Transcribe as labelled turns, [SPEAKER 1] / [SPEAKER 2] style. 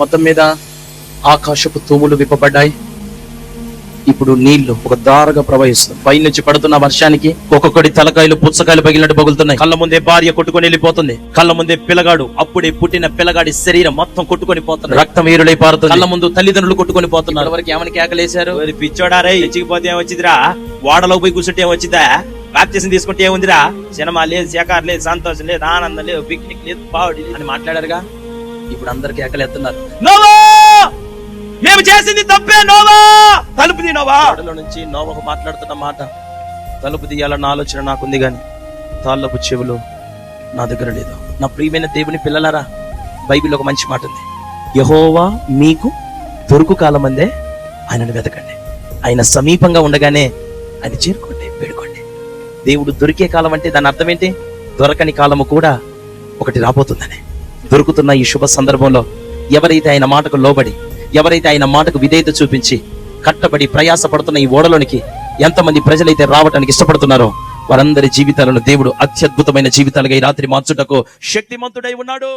[SPEAKER 1] మొత్తం మీద ఆకాశపు తూములు విప్పబడ్డాయి. ఇప్పుడు నీళ్ళు ఒక దారగా ప్రవహిస్తుంది పై నుంచి పడుతున్న వర్షానికి ఒక్కొక్కటి తలకాయలు పుచ్చకాయలు పగిలినట్టు పగులుతున్నాయి. కళ్ళ ముందే భార్య కొట్టుకొని వెళ్ళిపోతుంది. కళ్ళ ముందే పిల్లగాడు అప్పుడే పుట్టిన పిల్లగాడి శరీరం మొత్తం కొట్టుకొని పోతుంది రక్తం వీరులై పారుతుంది. కళ్ళ ముందు తల్లిదండ్రులు కొట్టుకొని పోతున్నారు. వరకు ఏమని కేకలేశారు?
[SPEAKER 2] ఓరి పిచ్చోడా రే ఇచ్చిపోతే ఏమొచ్చిందిరా? ఓడలో పోయి కూర్చుంటే ఏమొచ్చిందా? బాప్తీసం తీసుకుంటే ఏముందిరా? సినిమా లేదు శేఖర్ లేదు సంతోషం లేదు ఆనందం లేదు పిక్నిక్ లేదు పావుడి
[SPEAKER 1] అని మాట్లాడారుగా? ఇప్పుడు అందరు కేకలేస్తున్నారు
[SPEAKER 2] నోవా! మేము చేసింది తప్పే నోవా? తలుపు నోవా.
[SPEAKER 1] నుంచి నోవహు మాట్లాడుతున్న మాట తలుపు తీయాలన్న ఆలోచన నాకుంది గాని తాళ్ళపు చెవులు నా దగ్గర లేదు. నా ప్రియమైన దేవుని పిల్లలారా బైబిల్ ఒక మంచి మాట ఉంది యహోవా మీకు దొరుకు కాలమందే ఆయనను వెతకండి. ఆయన సమీపంగా ఉండగానే ఆయన చేరుకోండి వేడుకోండి. దేవుడు దొరికే కాలం అంటే దాని అర్థం ఏంటి? దొరకని కాలము కూడా ఒకటి రాబోతుందని. దొరుకుతున్న ఈ శుభ సందర్భంలో ఎవరైతే ఆయన మాటకు లోబడి ఎవరైతే ఆయన మాటకు విధేయత చూపించి కట్టబడి ప్రయాస పడుతున్న ఈ ఓడలోనికి ఎంతమంది ప్రజలైతే రావటానికి ఇష్టపడుతున్నారో వారందరి జీవితాలను దేవుడు అత్యద్భుతమైన జీవితాలుగా ఈ రాత్రి మార్చుటకు శక్తిమంతుడై ఉన్నాడు.